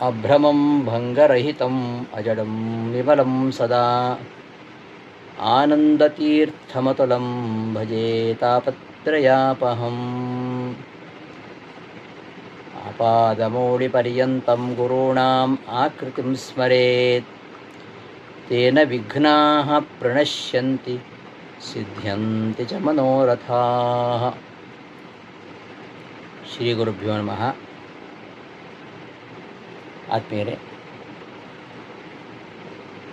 अभ्रमं भङ्गरहितम् अजडं विमलं सदा। आनन्दतीर्थमतुलं भजेतापत्रयापहम् आपादमौडिपर्यन्तं गुरूणाम् आकृतिं स्मरेत्। तेन विघ्नाः प्रणश्यन्ति सिद्ध्यन्ति च मनोरथाः। श्रीगुरुभ्यो नमः। ಆತ್ಮೀಯರೇ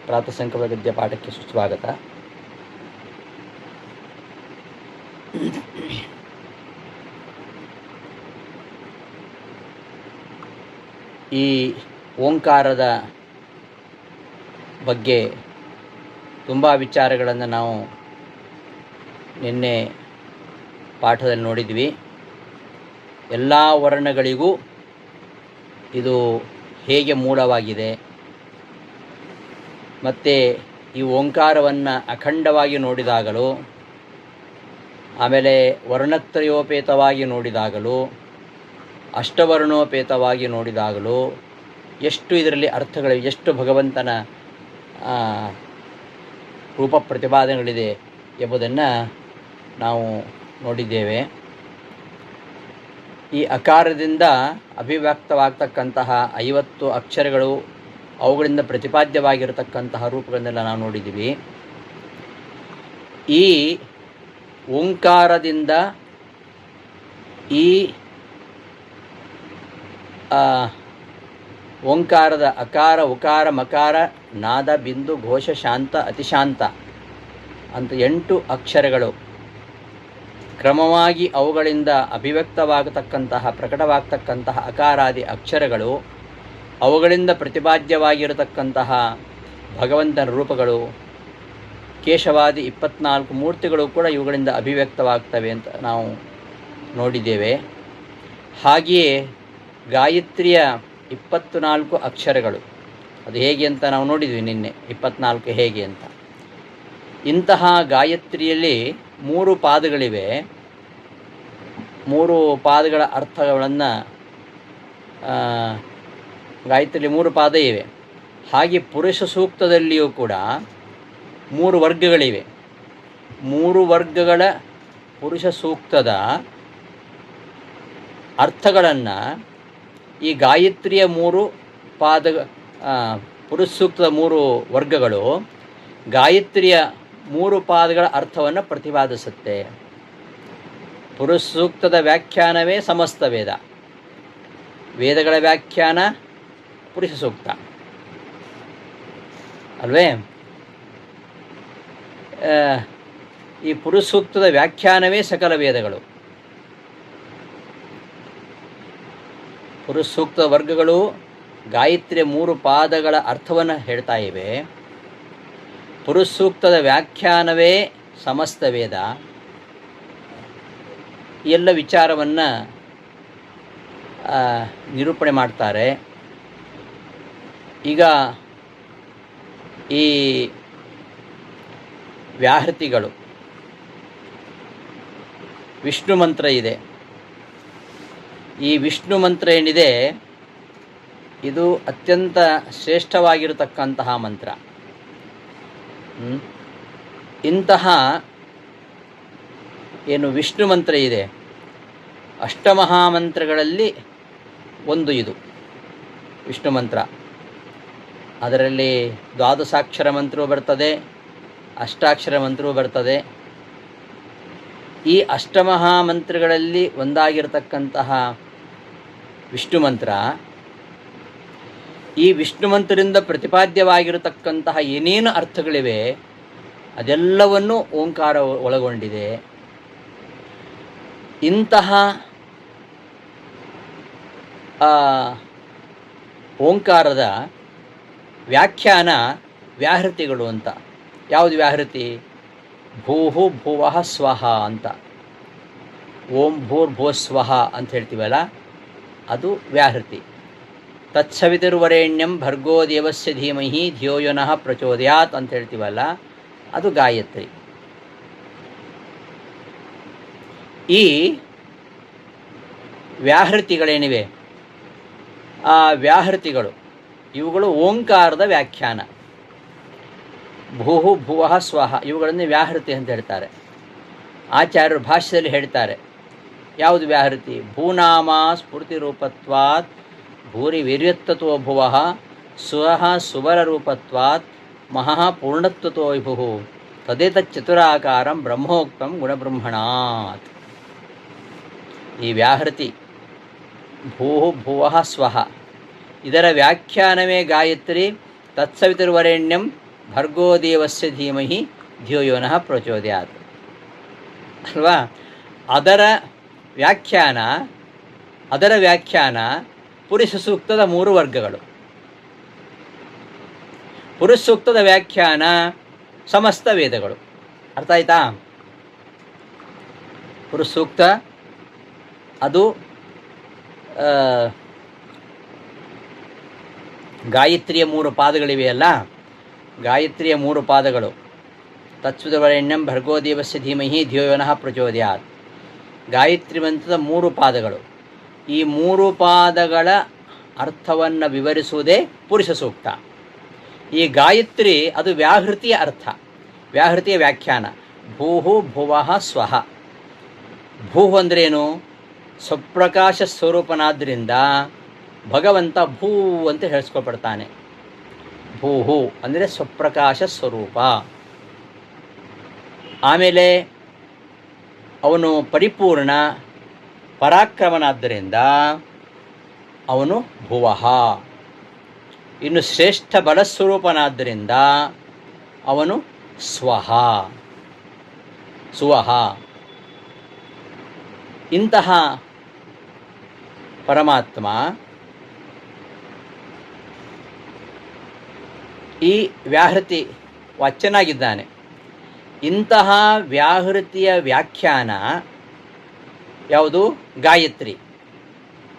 ಪ್ರಾತಸಂಕ ಗದ್ಯ ಪಾಠಕ್ಕೆ ಸುಸ್ವಾಗತ. ಈ ಓಂಕಾರದ ಬಗ್ಗೆ ತುಂಬ ವಿಚಾರಗಳನ್ನು ನಾವು ನಿನ್ನೆ ಪಾಠದಲ್ಲಿ ನೋಡಿದ್ವಿ. ಎಲ್ಲ ವರ್ಣಗಳಿಗೂ ಇದು ಹೇಗೆ ಮೂಲವಾಗಿದೆ ಮತ್ತು ಈ ಓಂಕಾರವನ್ನು ಅಖಂಡವಾಗಿ ನೋಡಿದಾಗಲೂ, ಆಮೇಲೆ ವರ್ಣತ್ರಯೋಪೇತವಾಗಿ ನೋಡಿದಾಗಲೂ, ಅಷ್ಟವರ್ಣೋಪೇತವಾಗಿ ನೋಡಿದಾಗಲೂ ಎಷ್ಟು ಇದರಲ್ಲಿ ಅರ್ಥಗಳಿವೆ, ಎಷ್ಟು ಭಗವಂತನ ರೂಪ ಪ್ರತಿಪಾದನೆಗಳಿದೆ ಎಂಬುದನ್ನು ನಾವು ನೋಡಿದ್ದೇವೆ. ಈ ಅಕಾರದಿಂದ ಅಭಿವ್ಯಕ್ತವಾಗ್ತಕ್ಕಂತಹ ಐವತ್ತು ಅಕ್ಷರಗಳು ಅವುಗಳಿಂದ ಪ್ರತಿಪಾದ್ಯವಾಗಿರತಕ್ಕಂತಹ ರೂಪಗಳನ್ನೆಲ್ಲ ನಾವು ನೋಡಿದ್ದೀವಿ. ಈ ಓಂಕಾರದಿಂದ ಈ ಓಂಕಾರದ ಅಕಾರ, ಉಕಾರ, ಮಕಾರ, ನಾದ, ಬಿಂದು, ಘೋಷ, ಶಾಂತ, ಅತಿಶಾಂತ ಅಂತ ಎಂಟು ಅಕ್ಷರಗಳು ಕ್ರಮವಾಗಿ ಅವುಗಳಿಂದ ಅಭಿವ್ಯಕ್ತವಾಗತಕ್ಕಂತಹ, ಪ್ರಕಟವಾಗತಕ್ಕಂತಹ ಅಕಾರಾದಿ ಅಕ್ಷರಗಳು, ಅವುಗಳಿಂದ ಪ್ರತಿಪಾದ್ಯವಾಗಿರತಕ್ಕಂತಹ ಭಗವಂತನ ರೂಪಗಳು, ಕೇಶವಾದಿ ಇಪ್ಪತ್ನಾಲ್ಕು ಮೂರ್ತಿಗಳು ಕೂಡ ಇವುಗಳಿಂದ ಅಭಿವ್ಯಕ್ತವಾಗ್ತವೆ ಅಂತ ನಾವು ನೋಡಿದ್ದೇವೆ. ಹಾಗೆಯೇ ಗಾಯತ್ರಿಯ ಇಪ್ಪತ್ತು ನಾಲ್ಕು ಅಕ್ಷರಗಳು, ಅದು ಹೇಗೆ ಅಂತ ನಾವು ನೋಡಿದ್ವಿ ನಿನ್ನೆ, ಇಪ್ಪತ್ನಾಲ್ಕು ಹೇಗೆ ಅಂತ. ಇಂತಹ ಗಾಯತ್ರಿಯಲ್ಲಿ ಮೂರು ಪಾದಗಳಿವೆ. ಮೂರು ಪಾದಗಳ ಅರ್ಥಗಳನ್ನು ಗಾಯತ್ರಿಯಲ್ಲಿ ಮೂರು ಪಾದ ಇವೆ. ಹಾಗೆ ಪುರುಷ ಸೂಕ್ತದಲ್ಲಿಯೂ ಕೂಡ ಮೂರು ವರ್ಗಗಳಿವೆ. ಮೂರು ವರ್ಗಗಳ ಪುರುಷ ಸೂಕ್ತದ ಅರ್ಥಗಳನ್ನು ಈ ಗಾಯತ್ರಿಯ ಮೂರು ಪಾದ ಪುರುಷ ಸೂಕ್ತದ ಮೂರು ವರ್ಗಗಳು ಗಾಯತ್ರಿಯ ಮೂರು ಪಾದಗಳ ಅರ್ಥವನ್ನು ಪ್ರತಿಪಾದಿಸುತ್ತೆ. ಪುರುಷ ಸೂಕ್ತದ ವ್ಯಾಖ್ಯಾನವೇ ಸಮಸ್ತ ವೇದ. ವೇದಗಳ ವ್ಯಾಖ್ಯಾನ ಪುರುಷ ಸೂಕ್ತ ಅಲ್ವೇ ಈ ಪುರುಷ ಸೂಕ್ತದ ವ್ಯಾಖ್ಯಾನವೇ ಸಕಲ ವೇದಗಳು. ಪುರುಷ ಸೂಕ್ತ ವರ್ಗಗಳು ಗಾಯತ್ರಿಯ ಮೂರು ಪಾದಗಳ ಅರ್ಥವನ್ನು ಹೇಳ್ತಾ ಇವೆ. ಪುರುಷ ಸೂಕ್ತದ ವ್ಯಾಖ್ಯಾನವೇ ಸಮಸ್ತ ವೇದ. ಎಲ್ಲ ವಿಚಾರವನ್ನು ನಿರೂಪಣೆ ಮಾಡ್ತಾರೆ. ಈಗ ಈ ವ್ಯಾಹೃತಿಗಳು, ವಿಷ್ಣು ಮಂತ್ರ ಇದೆ. ಈ ವಿಷ್ಣು ಮಂತ್ರ ಏನಿದೆ, ಇದು ಅತ್ಯಂತ ಶ್ರೇಷ್ಠವಾಗಿರತಕ್ಕಂತಹ ಮಂತ್ರ? ಇಂತಹ ಏನು ವಿಷ್ಣು ಮಂತ್ರ ಇದೆ. ಅಷ್ಟಮಹಾಮಂತ್ರಗಳಲ್ಲಿ ಒಂದು ಇದು, ವಿಷ್ಣು ಮಂತ್ರ. ಅದರಲ್ಲಿ ದ್ವಾದಶಾಕ್ಷರ ಮಂತ್ರವೂ ಬರ್ತದೆ, ಅಷ್ಟಾಕ್ಷರ ಮಂತ್ರವೂ ಬರ್ತದೆ. ಈ ಅಷ್ಟಮಹಾಮಂತ್ರಗಳಲ್ಲಿ ಒಂದಾಗಿರತಕ್ಕಂತಹ ವಿಷ್ಣು ಮಂತ್ರ ಈ ವಿಷ್ಣು ಮಂತ್ರದಿಂದ ಪ್ರತಿಪಾದ್ಯವಾಗಿರತಕ್ಕಂತಹ ಏನೇನು ಅರ್ಥಗಳಿವೆ, ಅದೆಲ್ಲವನ್ನು ಓಂಕಾರ ಒಳಗೊಂಡಿದೆ. ಇಂತಹ ಓಂಕಾರದ ವ್ಯಾಖ್ಯಾನ ವ್ಯಾಹೃತಿಗಳು ಅಂತ. ಯಾವುದು ವ್ಯಾಹೃತಿ? ಭೂಹು ಭುವಃ ಸ್ವಹ ಅಂತ. ಓಂ ಭೂರ್ಭುವ ಸ್ವಹ ಅಂತ ಹೇಳ್ತೀವಲ್ಲ, ಅದು ವ್ಯಾಹೃತಿ. ತತ್ಸವಿತುರ್ವರೆಣ್ಯಂ ಭರ್ಗೋ ದೇವಸ್ಯ ಧೀಮಹಿ ಧಿಯೋಯೋನಃ ಪ್ರಚೋದಯಾತ್ ಅಂತ ಹೇಳ್ತೀವಲ್ಲ, ಅದು ಗಾಯತ್ರಿ. ಈ ವ್ಯಾಹೃತಿಗಳೇನಿವೆ? ಆ ವ್ಯಾಹೃತಿಗಳು, ಇವುಗಳು ಓಂಕಾರದ ವ್ಯಾಖ್ಯಾನ. ಭೂಹು ಭುವಃ ಸ್ವಹ, ಇವುಗಳನ್ನು ವ್ಯಾಹೃತಿ ಅಂತ ಹೇಳ್ತಾರೆ. ಆಚಾರ್ಯರು ಭಾಷ್ಯದಲ್ಲಿ ಹೇಳ್ತಾರೆ, ಯಾವುದು ವ್ಯಾಹೃತಿ? ಭೂನಾಮ ಸ್ಫೂರ್ತಿ ರೂಪತ್ವಾತ್ ಭೂರಿ ವೀರ್ಯತ್ವತೋ ಭುವಃ ಸುವರರೂಪತ್ವಾತ್ ಮಹಃ ಪೂರ್ಣತ್ವತೋ ವಿಭು ತದೇತಚ್ಚತುರಾಕಾರಂ ಬ್ರಹ್ಮೋಕ್ತಂ ಗುಣಬ್ರಹ್ಮಣಾತ್. ಈ ವ್ಯಾಹೃತಿ ಭೂ ಭುವಃ ಸ್ವಹ ಇದರ ವ್ಯಾಖ್ಯಾನವೇ ಗಾಯತ್ರಿ ತತ್ಸವಿತುರ್ವರೆಣ್ಯಂ ಭರ್ಗೋ ದೇವಸ್ಯ ಧೀಮಹಿ ಧಿಯೋಯೋನಃ ಪ್ರಚೋದಯಾತ್. ಅಲ್ವಾ? ಅದರ ವ್ಯಾಖ್ಯಾನ ಅದರ ವ್ಯಾಖ್ಯಾನ ಪುರುಷ ಸೂಕ್ತದ ಮೂರು ವರ್ಗಗಳು. ಪುರುಷ ಸೂಕ್ತದ ವ್ಯಾಖ್ಯಾನ ಸಮಸ್ತ ವೇದಗಳು. ಅರ್ಥ ಆಯ್ತಾ? ಪುರುಷ ಸೂಕ್ತ ಅದು ಗಾಯತ್ರಿಯ ಮೂರು ಪಾದಗಳಿವೆಯಲ್ಲ ಗಾಯತ್ರಿಯ ಮೂರು ಪಾದಗಳು. ತತ್ಸುದವರೆಣ್ಯಂ ಭರ್ಗೋದೇವಸ್ಯ ಧೀಮಹಿ ಧಿಯೋಯನಃ ಪ್ರಚೋದಯಾತ್. ಗಾಯತ್ರಿ ಮಂತ್ರದ ಮೂರು ಪಾದಗಳು. ಈ ಮೂರು ಪಾದಗಳ ಅರ್ಥವನ್ನು ವಿವರಿಸುವುದೇ ಪುರುಷ ಸೂಕ್ತ. ಈ ಗಾಯತ್ರಿ ಅದು ವ್ಯಾಹೃತಿಯ ಅರ್ಥ. ವ್ಯಾಹೃತಿಯ ವ್ಯಾಖ್ಯಾನ. ಭೂಹು ಭುವಃ ಸ್ವಹ ಭೂ ಅಂದ್ರೇನು? ಸ್ವಪ್ರಕಾಶ ಸ್ವರೂಪನಾದ್ದರಿಂದ ಭಗವಂತ ಭೂ ಅಂತ ಹೇಳಿಸ್ಕೊಳ್ಪಡ್ತಾನೆ. ಭೂಹು ಅಂದರೆ ಸ್ವಪ್ರಕಾಶ ಸ್ವರೂಪ. ಆಮೇಲೆ ಅವನು ಪರಿಪೂರ್ಣ ಪರಾಕ್ರಮನಾದ್ದರಿಂದ ಅವನು ಭುವಃ. ಇನ್ನು ಶ್ರೇಷ್ಠ ಬಲಸ್ವರೂಪನಾದ್ದರಿಂದ ಅವನು ಸ್ವಹ ಸುವಹ ಇಂತಹ ಪರಮಾತ್ಮ ಈ ವ್ಯಾಹೃತಿ ವಾಚ್ಯನಾಗಿದ್ದಾನೆ ಇಂತಹ ವ್ಯಾಹೃತಿಯ ವ್ಯಾಖ್ಯಾನ ಯಾವುದು? ಗಾಯತ್ರಿ.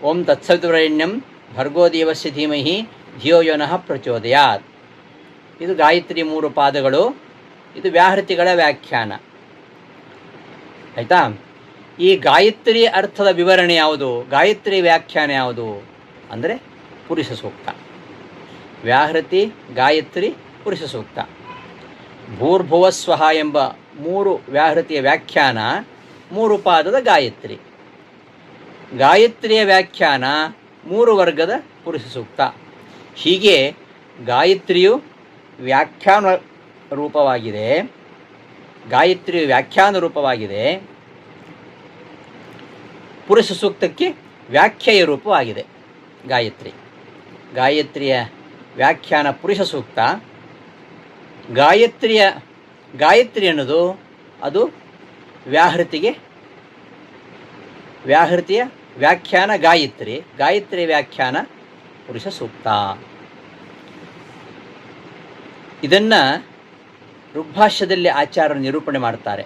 ಓಂ ತತ್ಸವಿತುರಣ್ಯಂ ಭರ್ಗೋ ದೇವಸ್ಯ ಧೀಮಹಿ ಧಿಯೋಯೋನಃ ಪ್ರಚೋದಯಾತ್. ಇದು ಗಾಯತ್ರಿ ಮೂರು ಪಾದಗಳು, ಇದು ವ್ಯಾಹೃತಿಗಳ ವ್ಯಾಖ್ಯಾನ. ಆಯಿತಾ? ಈ ಗಾಯತ್ರಿ ಅರ್ಥದ ವಿವರಣೆ ಯಾವುದು? ಗಾಯತ್ರಿ ವ್ಯಾಖ್ಯಾನ ಯಾವುದು? ಅಂದರೆ ಪುರುಷ ಸೂಕ್ತ. ವ್ಯಾಹೃತಿ, ಗಾಯತ್ರಿ, ಪುರುಷ ಸೂಕ್ತ. ಭೂರ್ಭುವಸ್ವಹ ಎಂಬ ಮೂರು ವ್ಯಾಹೃತಿಯ ವ್ಯಾಖ್ಯಾನ ಮೂರು ಪಾದದ ಗಾಯತ್ರಿ. ಗಾಯತ್ರಿಯ ವ್ಯಾಖ್ಯಾನ ಮೂರು ವರ್ಗದ ಪುರುಷ ಸೂಕ್ತ. ಹೀಗೆ ಗಾಯತ್ರಿಯು ವ್ಯಾಖ್ಯಾನ ರೂಪವಾಗಿದೆ. ಗಾಯತ್ರಿಯು ವ್ಯಾಖ್ಯಾನ ರೂಪವಾಗಿದೆ. ಪುರುಷ ಸೂಕ್ತಕ್ಕೆ ವ್ಯಾಖ್ಯೆಯ ರೂಪವಾಗಿದೆ ಗಾಯತ್ರಿ. ಗಾಯತ್ರಿಯ ವ್ಯಾಖ್ಯಾನ ಪುರುಷ ಸೂಕ್ತ. ಗಾಯತ್ರಿಯ, ಗಾಯತ್ರಿ ಅನ್ನೋದು ಅದು ವ್ಯಾಹೃತಿಗೆ, ವ್ಯಾಹೃತಿಯ ವ್ಯಾಖ್ಯಾನ ಗಾಯತ್ರಿ ಗಾಯತ್ರಿ ವ್ಯಾಖ್ಯಾನ ಪುರುಷ ಸೂಕ್ತ. ಇದನ್ನು ಋಗ್ಭಾಷ್ಯದಲ್ಲಿ ಆಚಾರ ನಿರೂಪಣೆ ಮಾಡ್ತಾರೆ.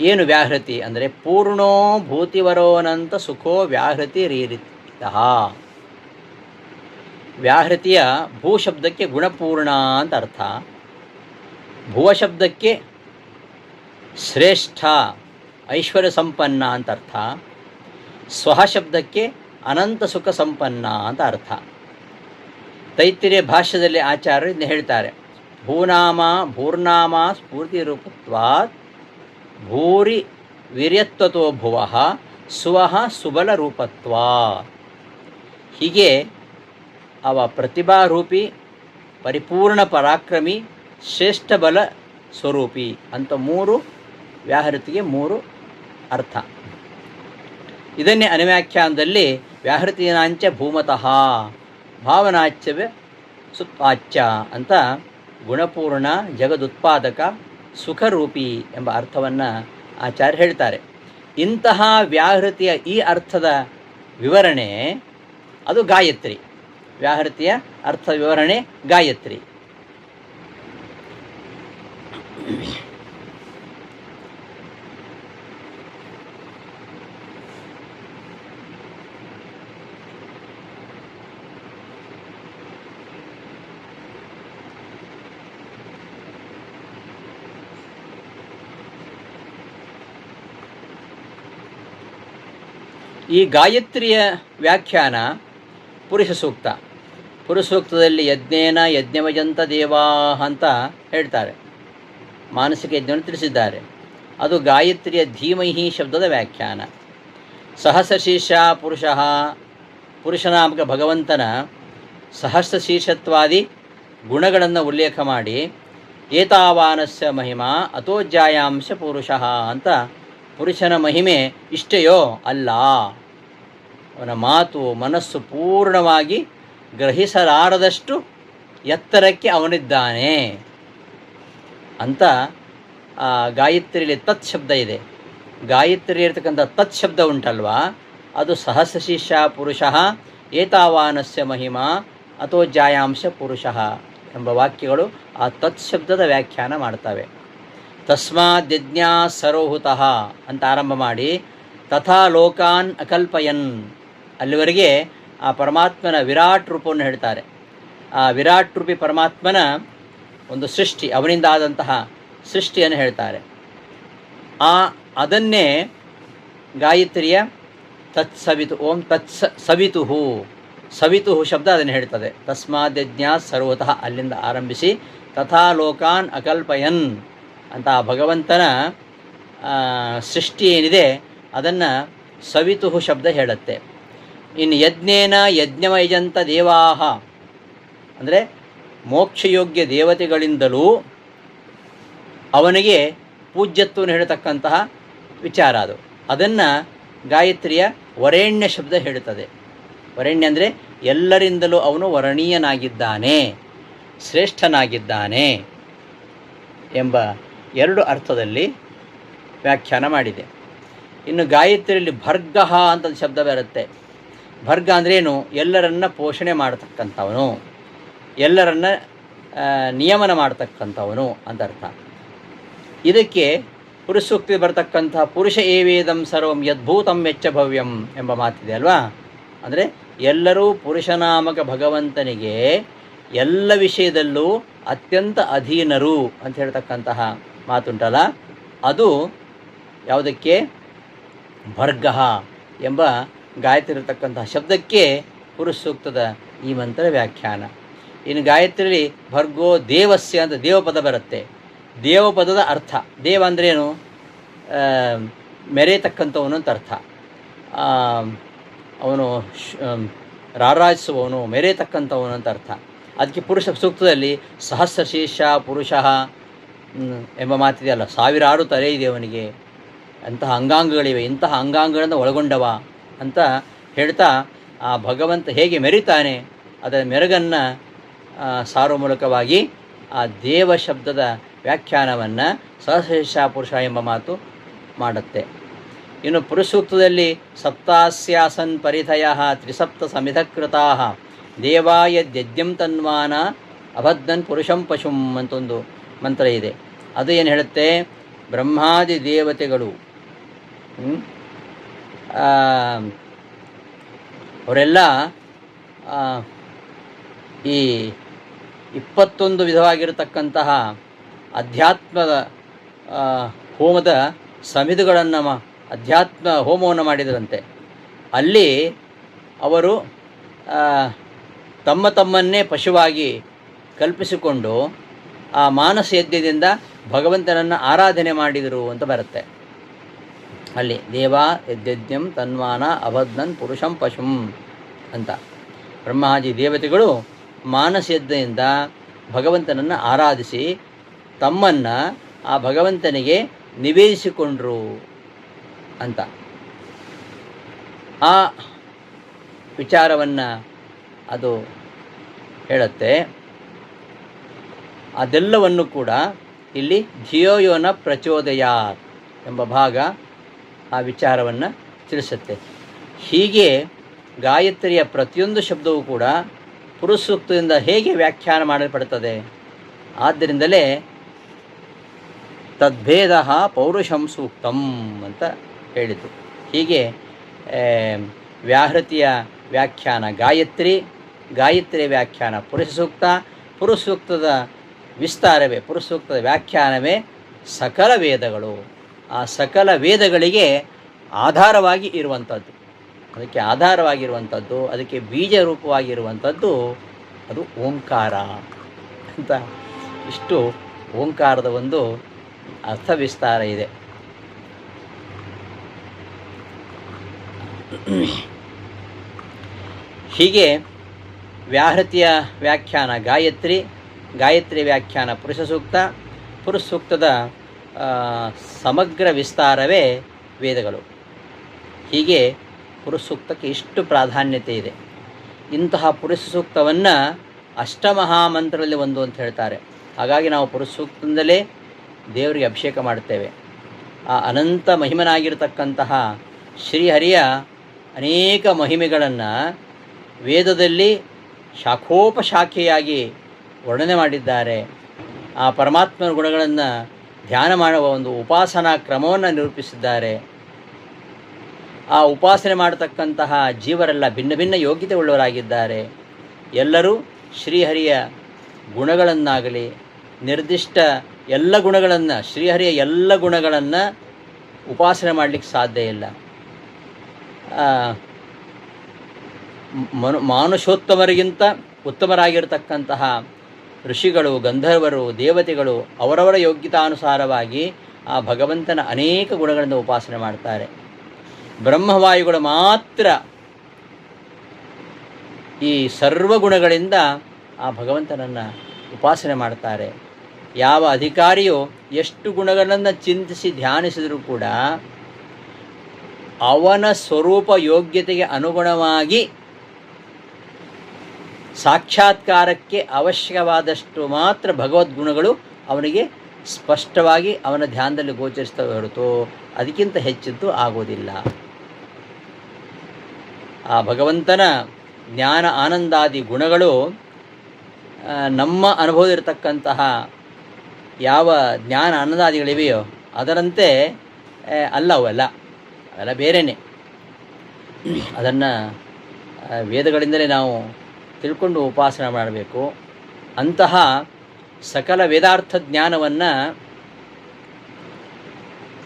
ಏನು ವ್ಯಾಹೃತಿ ಅಂದರೆ, ಪೂರ್ಣೋ ಭೂತಿವರೋನಂತ ಸುಖೋ ವ್ಯಾಹೃತಿ ರೀರಿತ. ವ್ಯಾಹೃತಿಯ ಭೂ ಶಬ್ದಕ್ಕೆ ಗುಣಪೂರ್ಣ ಅಂತ ಅರ್ಥ. ಭುವ ಶಬ್ದಕ್ಕೆ ಶ್ರೇಷ್ಠ, ಐಶ್ವರ್ಯ ಸಂಪನ್ನ ಅಂತ ಅರ್ಥ. ಸ್ವಹ ಶಬ್ದಕ್ಕೆ ಅನಂತ ಸುಖ ಸಂಪನ್ನ ಅಂತ ಅರ್ಥ. ತೈತಿರಿಯ ಭಾಷ್ಯದಲ್ಲಿ ಆಚಾರ್ಯರು ಇದನ್ನ ಹೇಳ್ತಾರೆ. ಭೂನಾಮ, ಭೂರ್ನಾಮ ಸ್ಫೂರ್ತಿ ರೂಪತ್ವಾತ್ ಭೂರಿ ವೀರ್ಯತ್ವತೋ ಭುವ, ಸುವಹ ಸುಬಲ ರೂಪತ್ವ ಹೀಗೆ ಅವ ಪ್ರತಿಭಾರೂಪಿ, ಪರಿಪೂರ್ಣ ಪರಾಕ್ರಮಿ, ಶ್ರೇಷ್ಠ ಬಲ ಸ್ವರೂಪಿ ಅಂತ ಮೂರು ವ್ಯಾಹೃತಿಗೆ ಮೂರು ಅರ್ಥ. ಇದನ್ನೇ ಅನುವ್ಯಾಖ್ಯಾನದಲ್ಲಿ ವ್ಯಾಹೃತಿನಾಂಚ ಭೂಮತಃ, ಭಾವನಾಚ್ಯವೇ ಸುತ್ವಾಚ್ಯ ಅಂತ ಗುಣಪೂರ್ಣ ಜಗದುತ್ಪಾದಕ ಸುಖರೂಪಿ ಎಂಬ ಅರ್ಥವನ್ನು ಆಚಾರ್ಯ ಹೇಳ್ತಾರೆ. ಇಂತಹ ವ್ಯಾಹೃತಿಯ ಈ ಅರ್ಥದ ವಿವರಣೆ ಅದು ಗಾಯತ್ರಿ. ವ್ಯಾಹೃತಿಯ ಅರ್ಥ ವಿವರಣೆ ಗಾಯತ್ರಿ. ಈ ಗಾಯತ್ರಿಯ ವ್ಯಾಖ್ಯಾನ ಪುರುಷ ಸೂಕ್ತ. ಪುರುಷ ಸೂಕ್ತದಲ್ಲಿ ಯಜ್ಞೇನ ಯಜ್ಞವಜಂತ ದೇವಾ ಅಂತ ಹೇಳ್ತಾರೆ. ಮಾನಸಿಕ ಯಜ್ಞವನ್ನು ತಿಳಿಸಿದ್ದಾರೆ. ಅದು ಗಾಯತ್ರಿಯ ಧೀಮಹಿ ಶಬ್ದದ ವ್ಯಾಖ್ಯಾನ. ಸಹಸ್ರಶೀರ್ಷ ಪುರುಷ, ಪುರುಷನಾಮಕ ಭಗವಂತನ ಸಹಸ್ರಶೀರ್ಷತ್ವಾದಿ ಗುಣಗಳನ್ನು ಉಲ್ಲೇಖ ಮಾಡಿ, ಏತಾವಾನಸ್ಯ ಮಹಿಮಾ ಅಥೋಜ್ಯಾಯಾಂಶ ಪುರುಷ ಅಂತ ಪುರುಷನ ಮಹಿಮೆ ಇಷ್ಟೆಯೋ ಅಲ್ಲ. ಅವನ ಮಾತು ಮನಸ್ಸು ಪೂರ್ಣವಾಗಿ ಗ್ರಹಿಸಲಾರದಷ್ಟು ಎತ್ತರಕ್ಕೆ ಅವನಿದ್ದಾನೆ ಅಂತ ಆ ಗಾಯತ್ರಿಯಲ್ಲಿ ತತ್ ಶಬ್ದ ಇದೆ. ಗಾಯತ್ರಿ ಇರತಕ್ಕಂಥ ತತ್ ಶಬ್ದ ಉಂಟಲ್ವಾ? ಅದು ಸಹಸ್ರಶೀರ್ಷ ಪುರುಷ, ಏತಾವಾನಸ್ಯ ಮಹಿಮಾ ಅಥವಾ ಜಾಯಾಂಶ ಪುರುಷ ಎಂಬ ವಾಕ್ಯಗಳು ಆ ತತ್ ಶಬ್ದದ ವ್ಯಾಖ್ಯಾನ ಮಾಡ್ತವೆ. ತಸ್ಮಾದ್ಯಜ್ಞಾ ಸರೋಹುತಃ ಅಂತ ಆರಂಭ ಮಾಡಿ, ತಥಾ ಲೋಕಾನ್ ಅಕಲ್ಪಯನ್ ಅಲ್ಲಿವರೆಗೆ ಆ ಪರಮಾತ್ಮನ ವಿರಾಟ್ ರೂಪವನ್ನು ಹೇಳ್ತಾರೆ. ಆ ವಿರಾಟ್ ರೂಪಿ ಪರಮಾತ್ಮನ ಒಂದು ಸೃಷ್ಟಿ ಅವನಿಂದ ಆದಂತಹ ಸೃಷ್ಟಿಯನ್ನು ಹೇಳ್ತಾರೆ. ಆ ಅದನ್ನೇ ಗಾಯತ್ರಿಯ ತತ್ಸವಿತು, ಓಂ ತತ್ಸ ಸವಿತುಹು ಸವಿತುಹು ಶಬ್ದ ಅದನ್ನು ಹೇಳ್ತದೆ. ತಸ್ಮಾದ್ಯಜ್ಞ ಸರ್ವತಃ ಅಲ್ಲಿಂದ ಆರಂಭಿಸಿ ತಥಾ ಲೋಕಾನ್ ಅಕಲ್ಪಯನ್ ಅಂತ ಆ ಭಗವಂತನ ಸೃಷ್ಟಿ ಏನಿದೆ ಅದನ್ನು ಸವಿತುಹು ಶಬ್ದ ಹೇಳುತ್ತೆ. ಇನ್ನು ಯಜ್ಞೇನ ಯಜ್ಞಮಯಜಂತ ದೇವಾಹ. ಅಂದರೆ ಮೋಕ್ಷಯೋಗ್ಯ ದೇವತೆಗಳಿಂದಲೂ ಅವನಿಗೆ ಪೂಜ್ಯತ್ವವನ್ನು ಹೇಳತಕ್ಕಂತಹ ವಿಚಾರ ಅದು. ಅದನ್ನು ಗಾಯತ್ರಿಯ ವರೇಣ್ಯ ಶಬ್ದ ಹೇಳುತ್ತದೆ ವರೇಣ್ಯ ಅಂದರೆ ಎಲ್ಲರಿಂದಲೂ ಅವನು ವರಣೀಯನಾಗಿದ್ದಾನೆ, ಶ್ರೇಷ್ಠನಾಗಿದ್ದಾನೆ ಎಂಬ ಎರಡು ಅರ್ಥದಲ್ಲಿ ವ್ಯಾಖ್ಯಾನ ಮಾಡಿದೆ. ಇನ್ನು ಗಾಯತ್ರಿಯಲ್ಲಿ ಭರ್ಗಃ ಅಂತ ಶಬ್ದ ಬರುತ್ತೆ. ಭರ್ಗ ಅಂದ್ರೇನು? ಎಲ್ಲರನ್ನ ಪೋಷಣೆ ಮಾಡತಕ್ಕಂಥವನು. ಎಲ್ಲರನ್ನ ನಿಯಮನ ಮಾಡತಕ್ಕಂಥವನು ಅಂತ ಅರ್ಥ ಇದಕ್ಕೆ ಪುರುಷೂಕ್ತಿ ಬರತಕ್ಕಂಥ ಪುರುಷ ಏವೇದಂ ಸರ್ವಂ ಯದ್ಭೂತಂ ವೆಚ್ಚ ಭವ್ಯಂ ಎಂಬ ಮಾತಿದೆ ಅಲ್ವಾ? ಅಂದರೆ ಎಲ್ಲರೂ ಪುರುಷನಾಮಕ ಭಗವಂತನಿಗೆ ಎಲ್ಲ ವಿಷಯದಲ್ಲೂ ಅತ್ಯಂತ ಅಧೀನರು ಅಂತ ಹೇಳ್ತಕ್ಕಂತಹ ಮಾತುಂಟಲ್ಲ? ಅದು ಯಾವುದಕ್ಕೆ? ಭರ್ಗ ಎಂಬ ಗಾಯತ್ರಿ ಇರತಕ್ಕಂತಹ ಶಬ್ದಕ್ಕೆ ಪುರುಷ ಸೂಕ್ತದ ಈ ಮಂತ್ರ ವ್ಯಾಖ್ಯಾನ. ಇನ್ನು ಗಾಯತ್ರಿಯಲ್ಲಿ ಭರ್ಗೋ ದೇವಸ್ಯ ಅಂತ ದೇವಪದ ಬರುತ್ತೆ. ದೇವಪದದ ಅರ್ಥ. ದೇವ ಅಂದ್ರೇನು ಮೆರೆಯತಕ್ಕಂಥವನು ಅಂತ ಅರ್ಥ. ಅವನು ರಾರಾಜಿಸುವವನು, ಮೆರೆಯತಕ್ಕಂಥವನು ಅಂತ ಅರ್ಥ. ಅದಕ್ಕೆ ಪುರುಷ ಸೂಕ್ತದಲ್ಲಿ ಸಹಸ್ರಶೀರ್ಷ ಪುರುಷ ಎಂಬ ಮಾತಿದೆಯಲ್ಲ ಸಾವಿರಾರು ತಲೆ ಇದೆ ಅವನಿಗೆ. ಅಂತಹ ಅಂಗಾಂಗಗಳಿವೆ. ಇಂತಹ ಅಂಗಾಂಗಗಳನ್ನು ಒಳಗೊಂಡವ ಅಂತ ಹೇಳ್ತಾ ಆ ಭಗವಂತ ಹೇಗೆ ಮೆರಿತಾನೆ, ಅದರ ಮೆರುಗನ್ನು ಸಾರುವ ಮೂಲಕವಾಗಿ ಆ ದೇವ ಶಬ್ದದ ವ್ಯಾಖ್ಯಾನವನ್ನು ಸಹಶೇಷ ಪುರುಷ ಎಂಬ ಮಾತು ಮಾಡುತ್ತೆ. ಇನ್ನು ಪುರುಷೂಕ್ತದಲ್ಲಿ ಸಪ್ತಾಸ್ಯಾಸನ್ ಪರಿಧಯ ತ್ರಿಸಪ್ತ ಸಮಿಧಕೃತಾ ದೇವಾಯ ದ್ಯದ್ಯಂ ತನ್ವಾನ ಅಭದ್ನನ್ ಪುರುಷಂ ಪಶುಂ ಅಂತ ಒಂದು ಮಂತ್ರ ಇದೆ. ಅದು ಏನು ಹೇಳುತ್ತೆ? ಬ್ರಹ್ಮಾದಿ ದೇವತೆಗಳು ಅವರೆಲ್ಲ ಈ ಇಪ್ಪತ್ತೊಂದು ವಿಧವಾಗಿರತಕ್ಕಂತಹ ಅಧ್ಯಾತ್ಮದ ಹೋಮದ ಸಮಿದುಗಳನ್ನು ಮ, ಅಧ್ಯಾತ್ಮ ಹೋಮವನ್ನು ಮಾಡಿದರಂತೆ. ಅಲ್ಲಿ ಅವರು ತಮ್ಮ ತಮ್ಮನ್ನೇ ಪಶುವಾಗಿ ಕಲ್ಪಿಸಿಕೊಂಡು ಆ ಮಾನಸ ಯಜ್ಞದಿಂದ ಭಗವಂತನನ್ನು ಆರಾಧನೆ ಮಾಡಿದರು ಅಂತ ಬರುತ್ತೆ. ಅಲ್ಲಿ, ದೇವ ಯದ್ಯಜ್ಞಂ ತನ್ಮಾನ ಅಭದ್ನನ್ ಪುರುಷಂ ಪಶುಂ ಅಂತ. ಬ್ರಹ್ಮಾಜಿ ದೇವತೆಗಳು ಮಾನಸ ಯಜ್ಞದಿಂದ ಭಗವಂತನನ್ನು ಆರಾಧಿಸಿ ತಮ್ಮನ್ನು ಆ ಭಗವಂತನಿಗೆ ನಿವೇದಿಸಿಕೊಂಡ್ರು ಅಂತ. ಆ ವಿಚಾರವನ್ನು ಅದು ಹೇಳುತ್ತೆ. ಅದೆಲ್ಲವನ್ನು ಕೂಡ ಇಲ್ಲಿ ಜಿಯೋಯೋನ ಪ್ರಚೋದಯಾತ್ ಎಂಬ ಭಾಗ ಆ ವಿಚಾರವನ್ನು ತಿಳಿಸುತ್ತೆ. ಹೀಗೆ ಗಾಯತ್ರಿಯ ಪ್ರತಿಯೊಂದು ಶಬ್ದವೂ ಕೂಡ ಪುರುಸೂಕ್ತದಿಂದ ಹೇಗೆ ವ್ಯಾಖ್ಯಾನ ಮಾಡಲ್ಪಡುತ್ತದೆ? ಆದ್ದರಿಂದಲೇ ತದ್ಭೇದ ಪೌರುಷಂ ಸೂಕ್ತಂ ಅಂತ ಹೇಳಿತು ಹೀಗೆ ವ್ಯಾಹೃತಿಯ ವ್ಯಾಖ್ಯಾನ ಗಾಯತ್ರಿ, ಗಾಯತ್ರಿಯ ವ್ಯಾಖ್ಯಾನ ಪುರುಷ ಸೂಕ್ತ ಪುರುಷ ಸೂಕ್ತದ ವಿಸ್ತಾರವೇ ಪುರುಷ ಸೂಕ್ತದ ವ್ಯಾಖ್ಯಾನವೇ ಸಕಲ ವೇದಗಳು. ಆ ಸಕಲ ವೇದಗಳಿಗೆ ಆಧಾರವಾಗಿ ಇರುವಂಥದ್ದು ಅದಕ್ಕೆ ಆಧಾರವಾಗಿರುವಂಥದ್ದು ಅದಕ್ಕೆ ಬೀಜ ರೂಪವಾಗಿರುವಂಥದ್ದು ಅದು ಓಂಕಾರ ಅಂತ. ಇಷ್ಟು ಓಂಕಾರದ ಒಂದು ಅರ್ಥ ವಿಸ್ತಾರ ಇದೆ. ಹೀಗೆ ವ್ಯಾಹೃತಿಯ ವ್ಯಾಖ್ಯಾನ ಗಾಯತ್ರಿ ಗಾಯತ್ರಿ ವ್ಯಾಖ್ಯಾನ ಪುರುಷ ಸೂಕ್ತ ಪುರುಷ ಸೂಕ್ತದ ಸಮಗ್ರ ವಿಸ್ತಾರವೇ ವೇದಗಳು. ಹೀಗೆ ಪುರುಷ ಸೂಕ್ತಕ್ಕೆ ಇಷ್ಟು ಪ್ರಾಧಾನ್ಯತೆ ಇದೆ. ಇಂತಹ ಪುರುಷ ಸೂಕ್ತವನ್ನು ಅಷ್ಟಮಹಾಮಂತ್ರದಲ್ಲಿ ಒಂದು ಅಂತ ಹೇಳ್ತಾರೆ. ಹಾಗಾಗಿ ನಾವು ಪುರುಷ ಸೂಕ್ತದಿಂದಲೇ ದೇವರಿಗೆ ಅಭಿಷೇಕ ಮಾಡ್ತೇವೆ ಆ ಅನಂತ ಮಹಿಮನಾಗಿರತಕ್ಕಂತಹ ಶ್ರೀಹರಿಯ ಅನೇಕ ಮಹಿಮೆಗಳನ್ನು ವೇದದಲ್ಲಿ ಶಾಖೋಪಶಾಖೆಯಾಗಿ ವರ್ಣನೆ ಮಾಡಿದ್ದಾರೆ. ಆ ಪರಮಾತ್ಮನ ಗುಣಗಳನ್ನು ಧ್ಯಾನ ಮಾಡುವ ಒಂದು ಉಪಾಸನಾ ಕ್ರಮವನ್ನು ನಿರೂಪಿಸಿದ್ದಾರೆ. ಆ ಉಪಾಸನೆ ಮಾಡತಕ್ಕಂತಹ ಜೀವರೆಲ್ಲ ಭಿನ್ನ ಭಿನ್ನ ಯೋಗ್ಯತೆ ಉಳ್ಳವರಾಗಿದ್ದಾರೆ. ಎಲ್ಲರೂ ಶ್ರೀಹರಿಯ ಗುಣಗಳನ್ನಾಗಲಿ, ನಿರ್ದಿಷ್ಟ ಎಲ್ಲ ಗುಣಗಳನ್ನು, ಶ್ರೀಹರಿಯ ಎಲ್ಲ ಗುಣಗಳನ್ನು ಉಪಾಸನೆ ಮಾಡಲಿಕ್ಕೆ ಸಾಧ್ಯ ಇಲ್ಲ. ಮನು ಮಾನುಷೋತ್ತಮರಿಗಿಂತ ಉತ್ತಮರಾಗಿರ್ತಕ್ಕಂತಹ ಋಷಿಗಳು, ಗಂಧರ್ವರು, ದೇವತೆಗಳು ಅವರವರ ಯೋಗ್ಯತಾನುಸಾರವಾಗಿ ಆ ಭಗವಂತನ ಅನೇಕ ಗುಣಗಳಿಂದ ಉಪಾಸನೆ ಮಾಡ್ತಾರೆ. ಬ್ರಹ್ಮವಾಯುಗಳು ಮಾತ್ರ ಈ ಸರ್ವ ಗುಣಗಳಿಂದ ಆ ಭಗವಂತನನ್ನು ಉಪಾಸನೆ ಮಾಡ್ತಾರೆ. ಯಾವ ಅಧಿಕಾರಿಯು ಎಷ್ಟು ಗುಣಗಳನ್ನು ಚಿಂತಿಸಿ ಧ್ಯಾನಿಸಿದರೂ ಕೂಡ ಅವನ ಸ್ವರೂಪ ಯೋಗ್ಯತೆಗೆ ಅನುಗುಣವಾಗಿ ಸಾಕ್ಷಾತ್ಕಾರಕ್ಕೆ ಅವಶ್ಯಕವಾದಷ್ಟು ಮಾತ್ರ ಭಗವದ್ಗುಣಗಳು ಅವನಿಗೆ ಸ್ಪಷ್ಟವಾಗಿ ಅವನ ಧ್ಯಾನದಲ್ಲಿ ಗೋಚರಿಸ್ತವೆ ಹೊರತು ಅದಕ್ಕಿಂತ ಹೆಚ್ಚಿದ್ದು ಆಗೋದಿಲ್ಲ. ಆ ಭಗವಂತನ ಜ್ಞಾನ ಆನಂದಾದಿ ಗುಣಗಳು ನಮ್ಮ ಅನುಭವದಲ್ಲಿರತಕ್ಕಂತಹ ಯಾವ ಜ್ಞಾನ ಆನಂದಾದಿಗಳಿವೆಯೋ ಅದರಂತೆ ಅಲ್ಲ ಅವೆಲ್ಲ. ಅವೆಲ್ಲ ಬೇರೆಯೇ ಅದನ್ನು ವೇದಗಳಿಂದಲೇ ನಾವು ತಿಳ್ಕೊಂಡು ಉಪಾಸನೆ ಮಾಡಬೇಕು. ಅಂತಹ ಸಕಲ ವೇದಾರ್ಥ ಜ್ಞಾನವನ್ನು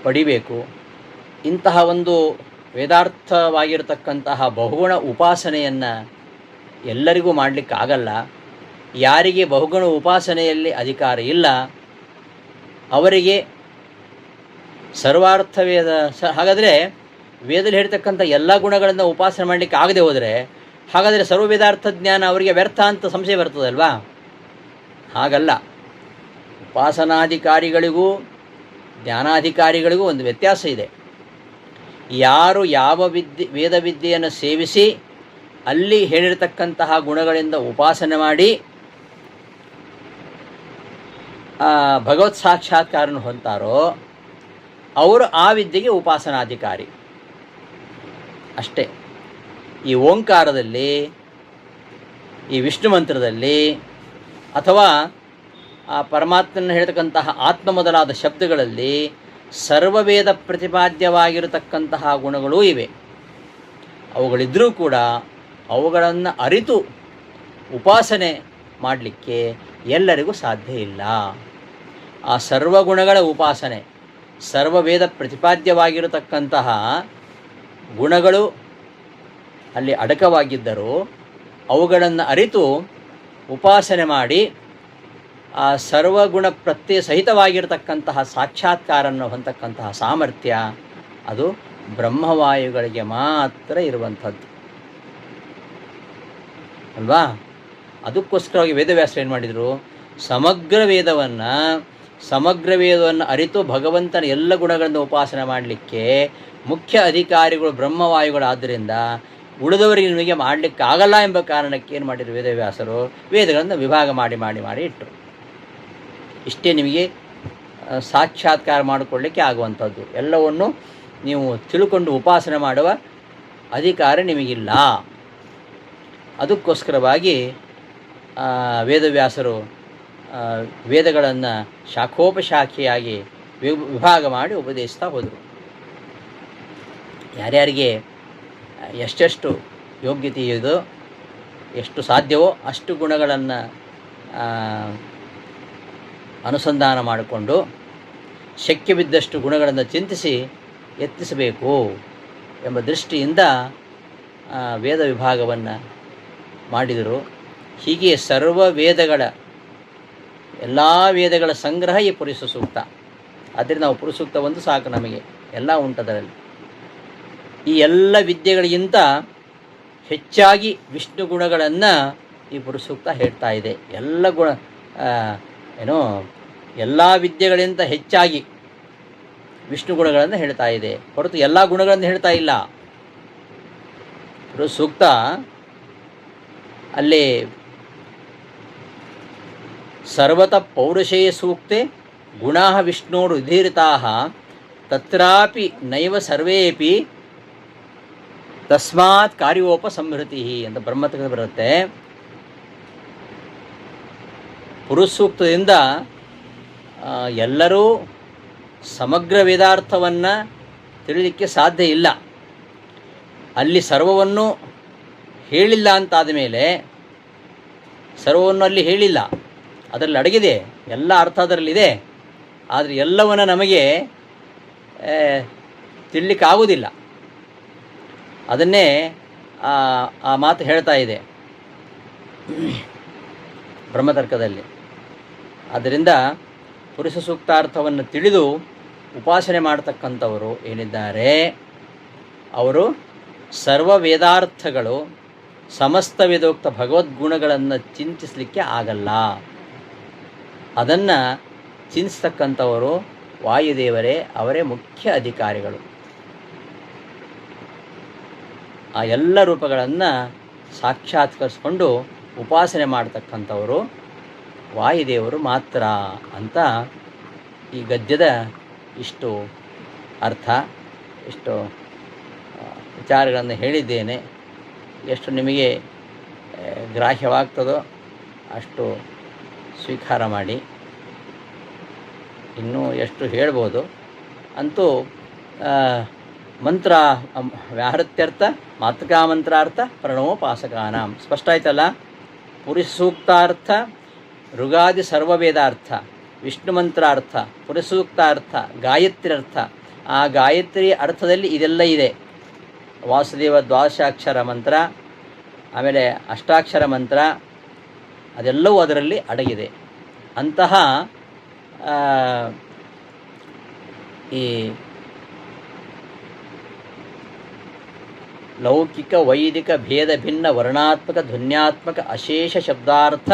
ಪಡಿಬೇಕು. ಇಂತಹ ಒಂದು ವೇದಾರ್ಥವಾಗಿರತಕ್ಕಂತಹ ಬಹುಗುಣ ಉಪಾಸನೆಯನ್ನು ಎಲ್ಲರಿಗೂ ಮಾಡಲಿಕ್ಕಾಗಲ್ಲ. ಯಾರಿಗೆ ಬಹುಗುಣ ಉಪಾಸನೆಯಲ್ಲಿ ಅಧಿಕಾರ ಇಲ್ಲ, ಅವರಿಗೆ ಸರ್ವಾರ್ಥ ವೇದ ಹಾಗಾದರೆ ವೇದದಲ್ಲಿ ಹೇಳ್ತಕ್ಕಂಥ ಎಲ್ಲ ಗುಣಗಳನ್ನು ಉಪಾಸನೆ ಮಾಡಲಿಕ್ಕೆ ಆಗದೆ ಹೋದರೆ ಹಾಗಾದರೆ ಸರ್ವವೇದಾರ್ಥ ಜ್ಞಾನ ಅವರಿಗೆ ವ್ಯರ್ಥ ಅಂತ ಸಂಶಯ ಬರ್ತದಲ್ವಾ? ಹಾಗಲ್ಲ. ಉಪಾಸನಾಧಿಕಾರಿಗಳಿಗೂ, ಜ್ಞಾನಾಧಿಕಾರಿಗಳಿಗೂ ಒಂದು ವ್ಯತ್ಯಾಸ ಇದೆ. ಯಾರು ಯಾವ ವಿದ್ಯೆ ವೇದ ವಿದ್ಯೆಯನ್ನು ಸೇವಿಸಿ, ಅಲ್ಲಿ ಹೇಳಿರತಕ್ಕಂತಹ ಗುಣಗಳಿಂದ ಉಪಾಸನೆ ಮಾಡಿ ಭಗವತ್ ಸಾಕ್ಷಾತ್ಕಾರನ ಹೊಂತಾರೋ ಅವರು ಆ ವಿದ್ಯೆಗೆ ಉಪಾಸನಾಧಿಕಾರಿ. ಅಷ್ಟೇ. ಈ ಓಂಕಾರದಲ್ಲಿ, ಈ ವಿಷ್ಣು ಮಂತ್ರದಲ್ಲಿ, ಅಥವಾ ಆ ಪರಮಾತ್ಮನ ಹೇಳ್ತಕ್ಕಂತಹ ಆತ್ಮ ಮೊದಲಾದ ಶಬ್ದಗಳಲ್ಲಿ ಸರ್ವವೇದ ಪ್ರತಿಪಾದ್ಯವಾಗಿರತಕ್ಕಂತಹ ಗುಣಗಳೂ ಇವೆ. ಅವುಗಳಿದ್ದರೂ ಕೂಡ ಅವುಗಳನ್ನು ಅರಿತು ಉಪಾಸನೆ ಮಾಡಲಿಕ್ಕೆ ಎಲ್ಲರಿಗೂ ಸಾಧ್ಯ ಇಲ್ಲ. ಆ ಸರ್ವಗುಣಗಳ ಉಪಾಸನೆ, ಸರ್ವವೇದ ಪ್ರತಿಪಾದ್ಯವಾಗಿರತಕ್ಕಂತಹ ಗುಣಗಳು ಅಲ್ಲಿ ಅಡಕವಾಗಿದ್ದರೂ ಅವುಗಳನ್ನು ಅರಿತು ಉಪಾಸನೆ ಮಾಡಿ ಆ ಸರ್ವಗುಣ ಪ್ರತ್ಯಯ ಸಹಿತವಾಗಿರತಕ್ಕಂತಹ ಸಾಕ್ಷಾತ್ಕಾರನ್ನು ಹೊಂದಕ್ಕಂತಹ ಸಾಮರ್ಥ್ಯ ಅದು ಬ್ರಹ್ಮವಾಯುಗಳಿಗೆ ಮಾತ್ರ ಇರುವಂಥದ್ದು. ಅಲ್ವಾ? ಅದಕ್ಕೋಸ್ಕರವಾಗಿ ವೇದವ್ಯಾಸರು ಏನು ಮಾಡಿದರು? ಸಮಗ್ರ ವೇದವನ್ನು ಸಮಗ್ರ ವೇದವನ್ನು ಅರಿತು ಭಗವಂತನ ಎಲ್ಲ ಗುಣಗಳನ್ನು ಉಪಾಸನೆ ಮಾಡಲಿಕ್ಕೆ ಮುಖ್ಯ ಅಧಿಕಾರಿಗಳು ಬ್ರಹ್ಮವಾಯುಗಳಾದ್ದರಿಂದ ಉಳಿದವರಿಗೆ ನಿಮಗೆ ಮಾಡಲಿಕ್ಕಾಗಲ್ಲ ಎಂಬ ಕಾರಣಕ್ಕೆ ಏನು ಮಾಡಿದರು ವೇದವ್ಯಾಸರು? ವೇದಗಳನ್ನು ವಿಭಾಗ ಮಾಡಿ ಮಾಡಿ ಮಾಡಿ ಇಟ್ಟರು ಇಷ್ಟೇ ನಿಮಗೆ ಸಾಕ್ಷಾತ್ಕಾರ ಮಾಡಿಕೊಳ್ಳಿಕ್ಕೆ ಆಗುವಂಥದ್ದು. ಎಲ್ಲವನ್ನು ನೀವು ತಿಳ್ಕೊಂಡು ಉಪಾಸನೆ ಮಾಡುವ ಅಧಿಕಾರ ನಿಮಗಿಲ್ಲ. ಅದಕ್ಕೋಸ್ಕರವಾಗಿ ವೇದವ್ಯಾಸರು ವೇದಗಳನ್ನು ಶಾಖೋಪಶಾಖೆಯಾಗಿ ವಿಭಾಗ ಮಾಡಿ ಉಪದೇಶಿಸ್ತಾ ಹೋದರು. ಯಾರ್ಯಾರಿಗೆ ಎಷ್ಟೆಷ್ಟು ಯೋಗ್ಯತೆ ಇದೋ ಎಷ್ಟು ಸಾಧ್ಯವೋ ಅಷ್ಟು ಗುಣಗಳನ್ನು ಅನುಸಂಧಾನ ಮಾಡಿಕೊಂಡು ಶಕ್ಯ ಬಿದ್ದಷ್ಟು ಗುಣಗಳನ್ನು ಚಿಂತಿಸಿ ಯತ್ನಿಸಬೇಕು ಎಂಬ ದೃಷ್ಟಿಯಿಂದ ವೇದ ವಿಭಾಗವನ್ನು ಮಾಡಿದರು. ಹೀಗೆ ಸರ್ವ ವೇದಗಳ, ಎಲ್ಲ ವೇದಗಳ ಸಂಗ್ರಹ ಈ ಪುರುಷ ಸೂಕ್ತ ಆದರೆ ನಾವು ಪುರುಷ ಸೂಕ್ತ ಒಂದು ಸಾಕು ನಮಗೆ. ಎಲ್ಲ ಉಂಟದರಲ್ಲಿ. ಈ ಎಲ್ಲ ವಿದ್ಯೆಗಳಿಗಿಂತ ಹೆಚ್ಚಾಗಿ ವಿಷ್ಣು ಗುಣಗಳನ್ನು ಈ ಪುರುಷ ಸೂಕ್ತ ಹೇಳ್ತಾ ಇದೆ. ಎಲ್ಲ ಗುಣ ಏನು, ಎಲ್ಲ ವಿದ್ಯೆಗಳಿಗಿಂತ ಹೆಚ್ಚಾಗಿ ವಿಷ್ಣು ಗುಣಗಳನ್ನು ಹೇಳ್ತಾ ಇದೆ. ಹೊರತು ಎಲ್ಲ ಗುಣಗಳನ್ನು ಹೇಳ್ತಾ ಇಲ್ಲ. ಸೂಕ್ತ ಅಲ್ಲಿ ಸರ್ವತ ಪೌರುಷೇಯ ಸೂಕ್ತೆ ಗುಣಾ ವಿಷ್ಣೋರು ಉದೀರಿತಾ ತತ್ರಾಪಿ ನೈವ ಸರ್ವೇಪಿ ತಸ್ಮಾತ್ ಕಾರ್ಯೋಪಸಂಹೃತಿ ಅಂತ ಬ್ರಹ್ಮತಕ ಬರುತ್ತೆ. ಪುರುಸೂಕ್ತದಿಂದ ಎಲ್ಲರೂ ಸಮಗ್ರ ವೇದಾರ್ಥವನ್ನು ತಿಳಿಲಿಕ್ಕೆ ಸಾಧ್ಯ ಇಲ್ಲ. ಅಲ್ಲಿ ಸರ್ವವನ್ನು ಹೇಳಿಲ್ಲ ಅಂತಾದ ಮೇಲೆ, ಸರ್ವವನ್ನು ಅಲ್ಲಿ ಹೇಳಿಲ್ಲ. ಅದರಲ್ಲಿ ಅಡಗಿದೆ, ಎಲ್ಲ ಅರ್ಥ ಅದರಲ್ಲಿದೆ. ಆದರೆ ಎಲ್ಲವನ್ನು ನಮಗೆ ತಿಳಲಿಕ್ಕಾಗೋದಿಲ್ಲ ಅದನ್ನೇ ಆ ಮಾತು ಹೇಳ್ತಾ ಇದೆ. ಬ್ರಹ್ಮತರ್ಕದಲ್ಲಿ. ಆದ್ದರಿಂದ ಪುರುಷ ಸೂಕ್ತಾರ್ಥವನ್ನು ತಿಳಿದು ಉಪಾಸನೆ ಮಾಡತಕ್ಕಂಥವರು ಏನಿದ್ದಾರೆ? ಅವರು ಸರ್ವ ವೇದಾರ್ಥಗಳು, ಸಮಸ್ತ ವೇದೋಕ್ತ ಭಗವದ್ಗುಣಗಳನ್ನು ಚಿಂತಿಸಲಿಕ್ಕೆ ಆಗಲ್ಲ. ಅದನ್ನು ಚಿಂತಿಸ್ತಕ್ಕಂಥವರು ವಾಯುದೇವರೇ, ಅವರೇ ಮುಖ್ಯ ಅಧಿಕಾರಿಗಳು. ಆ ಎಲ್ಲ ರೂಪಗಳನ್ನು ಸಾಕ್ಷಾತ್ಕರಿಸ್ಕೊಂಡು ಉಪಾಸನೆ ಮಾಡ್ತಕ್ಕಂಥವರು ವಾಯುದೇವರು ಮಾತ್ರ ಅಂತ ಈ ಗದ್ಯದ ಇಷ್ಟು ಅರ್ಥ, ಇಷ್ಟು ವಿಚಾರಗಳನ್ನು ಹೇಳಿದ್ದೇನೆ. ಎಷ್ಟು ನಿಮಗೆ ಗ್ರಾಹ್ಯವಾಗ್ತದೋ ಅಷ್ಟು ಸ್ವೀಕಾರ ಮಾಡಿ. ಇನ್ನೂ ಎಷ್ಟು ಹೇಳ್ಬೋದು ಅಂತೂ ಮಂತ್ರ ವ್ಯಾಹೃತ್ಯರ್ಥ ಮಾತೃಕಾ ಮಂತ್ರಾರ್ಥ ಪ್ರಣವೋಪಾಸಕಾನಾಂ. ಸ್ಪಷ್ಟ ಆಯ್ತಲ್ಲ ಪುರುಷ ಸೂಕ್ತಾರ್ಥ ಋಗಾದಿ ಸರ್ವವೇದಾರ್ಥ ವಿಷ್ಣು ಮಂತ್ರಾರ್ಥ ಪುರುಷ ಸೂಕ್ತಾರ್ಥ ಆ ಗಾಯತ್ರಿ ಅರ್ಥದಲ್ಲಿ ಇದೆಲ್ಲ ಇದೆ. ವಾಸುದೇವ ದ್ವಾದಶಾಕ್ಷರ ಮಂತ್ರ, ಆಮೇಲೆ ಅಷ್ಟಾಕ್ಷರ ಮಂತ್ರ, ಅದೆಲ್ಲವೂ ಅದರಲ್ಲಿ ಅಡಗಿದೆ. ಅಂತಹ ಈ ಲೌಕಿಕ ವೈದಿಕ ಭೇದ ಭಿನ್ನ ವರ್ಣಾತ್ಮಕ ಧ್ವನ್ಯಾತ್ಮಕ ಅಶೇಷ ಶಬ್ದಾರ್ಥ,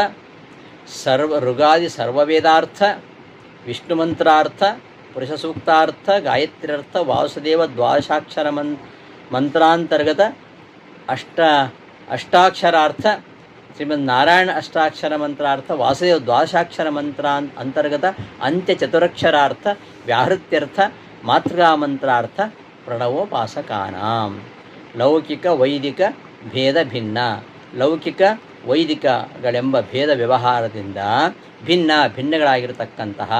ಸರ್ವ ಋಗಾದಿ ಸರ್ವವೇದಾರ್ಥ, ವಿಷ್ಣು ಮಂತ್ರಾರ್ಥ ಪುರುಷ ಸೂಕ್ತಾರ್ಥ ಗಾಯತ್ರ್ಯರ್ಥ, ವಾಸುದೇವ ದ್ವಾದಶಾಕ್ಷರ ಮನ್, ಮಂತ್ರಾಂತರ್ಗತ ಅಷ್ಟ, ಅಷ್ಟಾಕ್ಷರಾರ್ಥ, ಶ್ರೀಮದ್ ನಾರಾಯಣ ಅಷ್ಟಾಕ್ಷರ ಮಂತ್ರಾರ್ಥ, ವಾಸುದೇವ ದ್ವಾದಶಾಕ್ಷರ ಮಂತ್ರಾನ್, ಅಂತರ್ಗತ ಅಂತ್ಯ ಚತುರಕ್ಷರಾರ್ಥ ವ್ಯಾಹೃತ್ಯರ್ಥ ಮಾತೃಕಾ ಮಂತ್ರಾರ್ಥ ಪ್ರಣವೋಪಾಸಕಾನಾಂ. ಲೌಕಿಕ ವೈದಿಕ ಭೇದ ಭಿನ್ನ. ಲೌಕಿಕ ವೈದಿಕಗಳೆಂಬ ಭೇದ ವ್ಯವಹಾರದಿಂದ ಭಿನ್ನ ಭಿನ್ನಗಳಾಗಿರತಕ್ಕಂತಹ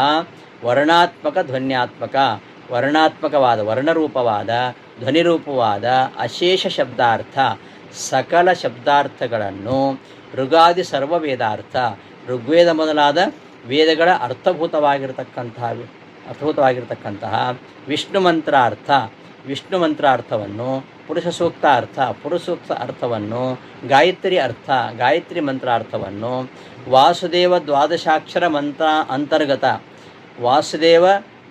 ವರ್ಣಾತ್ಮಕ ಧ್ವನ್ಯಾತ್ಮಕ, ವರ್ಣಾತ್ಮಕವಾದ ವರ್ಣರೂಪವಾದ, ಧ್ವನಿರೂಪವಾದ ಅಶೇಷ ಶಬ್ದಾರ್ಥ, ಸಕಲ ಶಬ್ದಾರ್ಥಗಳನ್ನು ಋಗಾದಿ ಸರ್ವ ವೇದಾರ್ಥ ಋಗ್ವೇದ ಮೊದಲಾದ ವೇದಗಳ ಅರ್ಥಭೂತವಾಗಿರತಕ್ಕಂತಹ ಅರ್ಥಭೂತವಾಗಿರತಕ್ಕಂತಹ ವಿಷ್ಣು ಮಂತ್ರಾರ್ಥ ವಿಷ್ಣು ಮಂತ್ರ ಅರ್ಥವನ್ನು, ಪುರುಷ ಸೂಕ್ತ ಅರ್ಥ, ಪುರುಷ ಸೂಕ್ತ ಅರ್ಥವನ್ನು, ಗಾಯತ್ರಿ ಅರ್ಥ, ಗಾಯತ್ರಿ ಮಂತ್ರ ಅರ್ಥವನ್ನು, ವಾಸುದೇವ ದ್ವಾದಶಾಕ್ಷರ ಮಂತ್ರ ಅಂತರ್ಗತ, ವಾಸುದೇವ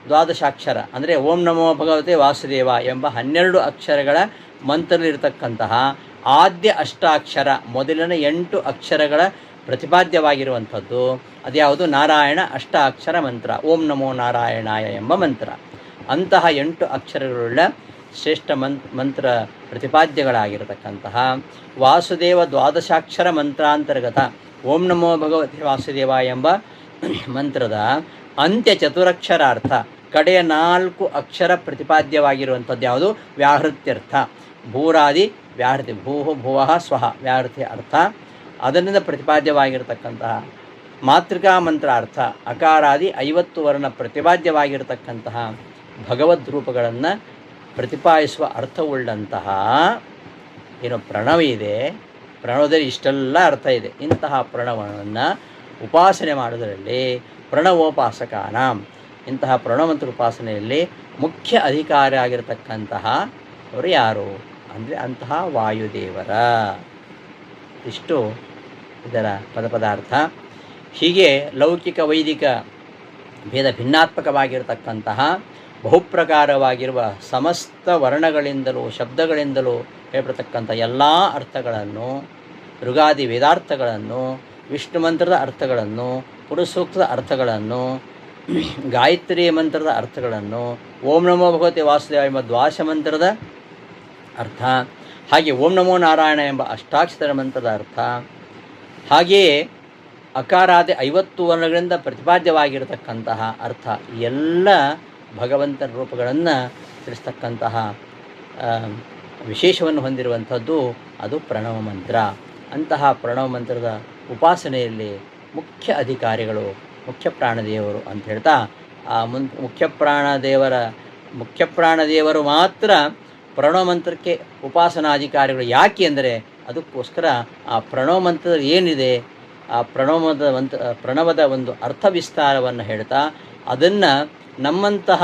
ದ್ವಾದಶಾಕ್ಷರ, ಅಂದರೆ ಓಂ ನಮೋ ಭಗವತೆ ವಾಸುದೇವ ಎಂಬ ಹನ್ನೆರಡು ಅಕ್ಷರಗಳ ಮಂತ್ರದಲ್ಲಿರತಕ್ಕಂತಹ ಆದ್ಯ ಅಷ್ಟಾಕ್ಷರ, ಮೊದಲಿನ ಎಂಟು ಅಕ್ಷರಗಳ ಪ್ರತಿಪಾದ್ಯವಾಗಿರುವಂಥದ್ದು, ಅದ್ಯಾವುದು ನಾರಾಯಣ ಅಷ್ಟಾಕ್ಷರ ಮಂತ್ರ, ಓಂ ನಮೋ ನಾರಾಯಣಾಯ ಎಂಬ ಮಂತ್ರ. ಅಂತಹ ಎಂಟು ಅಕ್ಷರಗಳುಳ್ಳ ಶ್ರೇಷ್ಠ ಮಂತ್ ಮಂತ್ರ ಪ್ರತಿಪಾದ್ಯಗಳಾಗಿರತಕ್ಕಂತಹ ವಾಸುದೇವ ದ್ವಾದಶಾಕ್ಷರ ಮಂತ್ರಾಂತರ್ಗತ ಓಂ ನಮೋ ಭಗವತಿ ವಾಸುದೇವ ಎಂಬ ಮಂತ್ರದ ಅಂತ್ಯ ಚತುರಕ್ಷರಾರ್ಥ ಕಡೆಯ ನಾಲ್ಕು ಅಕ್ಷರ ಪ್ರತಿಪಾದ್ಯವಾಗಿರುವಂಥದ್ದು ಯಾವುದು? ವ್ಯಾಹೃತ್ಯರ್ಥ. ಭೂರಾದಿ, ವ್ಯಾಹೃತಿ ಭೂ, ಭುವಃ ಸ್ವಹ ವ್ಯಾಹೃತಿ ಅರ್ಥ. ಅದರಿಂದ ಪ್ರತಿಪಾದ್ಯವಾಗಿರತಕ್ಕಂತಹ ಮಾತೃಕಾ ಮಂತ್ರ ಅರ್ಥ ಅಕಾರಾದಿ ಐವತ್ತು ವರ್ಣ ಪ್ರತಿಪಾದ್ಯವಾಗಿರತಕ್ಕಂತಹ ಭಗವದ್ ರೂಪಗಳನ್ನು ಪ್ರತಿಪಾದಿಸುವ ಅರ್ಥವುಳ್ಳಂತಹ ಏನು ಪ್ರಣವ ಇದೆ. ಪ್ರಣವದಲ್ಲಿ ಇಷ್ಟೆಲ್ಲ ಅರ್ಥ ಇದೆ. ಇಂತಹ ಪ್ರಣವವನ್ನು ಉಪಾಸನೆ ಮಾಡೋದರಲ್ಲಿ ಪ್ರಣವೋಪಾಸಕಾನ. ಇಂತಹ ಪ್ರಣವಂತರ ಉಪಾಸನೆಯಲ್ಲಿ ಮುಖ್ಯ ಅಧಿಕಾರಿ ಆಗಿರತಕ್ಕಂತಹ ಅವರು ಯಾರು? ಅಂದರೆ ಅಂತಹ ವಾಯುದೇವರ. ಇಷ್ಟು ಇದರ ಪದಪದಾರ್ಥ. ಹೀಗೆ ಲೌಕಿಕ ವೈದಿಕ ಭೇದ ಭಿನ್ನಾತ್ಮಕವಾಗಿರತಕ್ಕಂತಹ ಬಹುಪ್ರಕಾರವಾಗಿರುವ ಸಮಸ್ತ ವರ್ಣಗಳಿಂದಲೂ, ಶಬ್ದಗಳಿಂದಲೂ ಹೇಳ್ಬಿಡ್ತಕ್ಕಂಥ ಎಲ್ಲ ಅರ್ಥಗಳನ್ನು, ಋಗಾದಿ ವೇದಾರ್ಥಗಳನ್ನು, ವಿಷ್ಣು ಮಂತ್ರದ ಅರ್ಥಗಳನ್ನು, ಪುರುಸೂಕ್ತದ ಅರ್ಥಗಳನ್ನು, ಗಾಯತ್ರಿ ಮಂತ್ರದ ಅರ್ಥಗಳನ್ನು, ಓಂ ನಮೋ ಭಗವತಿ ವಾಸುದೇವ ಎಂಬ ದ್ವಾಶ ಮಂತ್ರದ ಅರ್ಥ, ಹಾಗೆ ಓಂ ನಮೋ ನಾರಾಯಣ ಎಂಬ ಅಷ್ಟಾಕ್ಷರ ಮಂತ್ರದ ಅರ್ಥ, ಹಾಗೆಯೇ ಅಕಾರಾದಿ ಐವತ್ತು ವರ್ಣಗಳಿಂದ ಪ್ರತಿಪಾದ್ಯವಾಗಿರತಕ್ಕಂತಹ ಅರ್ಥ ಎಲ್ಲ ಭಗವಂತನ ರೂಪಗಳನ್ನು ತಿಳಿಸ್ತಕ್ಕಂತಹ ವಿಶೇಷವನ್ನು ಹೊಂದಿರುವಂಥದ್ದು ಅದು ಪ್ರಣವ ಮಂತ್ರ. ಅಂತಹ ಪ್ರಣವ ಮಂತ್ರದ ಉಪಾಸನೆಯಲ್ಲಿ ಮುಖ್ಯ ಅಧಿಕಾರಿಗಳು, ಮುಖ್ಯ ಪ್ರಾಣದೇವರು ಅಂತ ಹೇಳ್ತಾ, ಆ ಮುನ್, ಮುಖ್ಯ ಪ್ರಾಣದೇವರ ಮುಖ್ಯ ಪ್ರಾಣದೇವರು ಮಾತ್ರ ಪ್ರಣವ ಮಂತ್ರಕ್ಕೆ ಉಪಾಸನಾಧಿಕಾರಿಗಳು ಯಾಕೆ ಅಂದರೆ ಅದಕ್ಕೋಸ್ಕರ ಆ ಪ್ರಣವ ಮಂತ್ರದ ಏನಿದೆ, ಆ ಪ್ರಣವದ ಮಂತ್ರ, ಪ್ರಣವದ ಒಂದು ಅರ್ಥ ವಿಸ್ತಾರವನ್ನು ಹೇಳ್ತಾ, ಅದನ್ನು ನಮ್ಮಂತಹ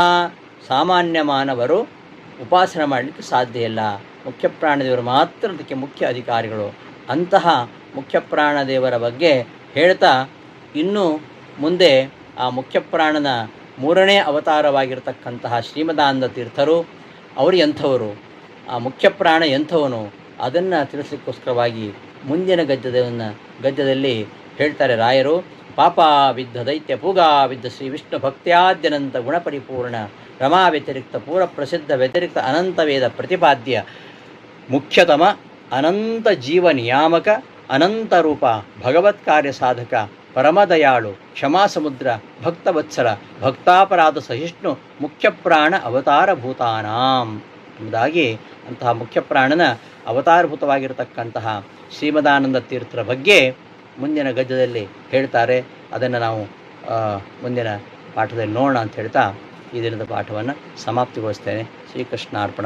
ಸಾಮಾನ್ಯ ಮಾನವರು ಉಪಾಸನೆ ಮಾಡಲಿಕ್ಕೆ ಸಾಧ್ಯ ಇಲ್ಲ. ಮುಖ್ಯ ಪ್ರಾಣದೇವರು ಮಾತ್ರ ಅದಕ್ಕೆ ಮುಖ್ಯ ಅಧಿಕಾರಿಗಳು. ಅಂತಹ ಮುಖ್ಯ ಪ್ರಾಣದೇವರ ಬಗ್ಗೆ ಹೇಳ್ತಾ ಇನ್ನೂ ಮುಂದೆ ಆ ಮುಖ್ಯ ಪ್ರಾಣನ ಮೂರನೇ ಅವತಾರವಾಗಿರ್ತಕ್ಕಂತಹ ಶ್ರೀಮದಾನಂದ ತೀರ್ಥರು, ಅವರು ಎಂಥವರು, ಆ ಮುಖ್ಯ ಪ್ರಾಣ ಎಂಥವನು, ಅದನ್ನು ತಿಳಿಸಲಿಕ್ಕೋಸ್ಕರವಾಗಿ ಮುಂದಿನ ಗದ್ಯದವನ್ನು ಗದ್ಯದಲ್ಲಿ ಹೇಳ್ತಾರೆ ರಾಯರು. ಪಾಪ ವಿದ್ಧ ದೈತ್ಯ ಪೂಗಾ ವಿದ್ಧ ಶ್ರೀ ವಿಷ್ಣು ಭಕ್ತ್ಯಾದ್ಯನಂತ ಗುಣಪರಿಪೂರ್ಣ ರಮಾ ವ್ಯತಿರಿಕ್ತ ಪೂರ ಪ್ರಸಿದ್ಧ ವ್ಯತಿರಿಕ್ತ ಅನಂತ ವೇದ ಪ್ರತಿಪಾದ್ಯ, ಮುಖ್ಯತಮ ಅನಂತ ಜೀವ ನಿಯಾಮಕ, ಅನಂತ ರೂಪ ಭಗವತ್ ಕಾರ್ಯ ಸಾಧಕ ಪರಮದಯಾಳು ಕ್ಷಮಾ ಸಮುದ್ರ, ಭಕ್ತವತ್ಸಲ, ಭಕ್ತಾಪರಾಧ ಸಹಿಷ್ಣು ಮುಖ್ಯಪ್ರಾಣ ಅವತಾರ ಭೂತಾನಾಂ. ಎಂಬುದಾಗಿ ಅಂತಹ ಮುಖ್ಯಪ್ರಾಣನ ಅವತಾರಭೂತವಾಗಿರತಕ್ಕಂತಹ ಶ್ರೀಮದಾನಂದ ತೀರ್ಥರ ಬಗ್ಗೆ ಮುಂದಿನ ಗದ್ಯದಲ್ಲಿ ಹೇಳ್ತಾರೆ. ಅದನ್ನು ನಾವು ಮುಂದಿನ ಪಾಠದಲ್ಲಿ ನೋಡೋಣ ಅಂತ ಹೇಳ್ತಾ ಈ ದಿನದ ಪಾಠವನ್ನು ಸಮಾಪ್ತಿಗೊಳಿಸ್ತೇನೆ. ಶ್ರೀಕೃಷ್ಣಾರ್ಪಣ.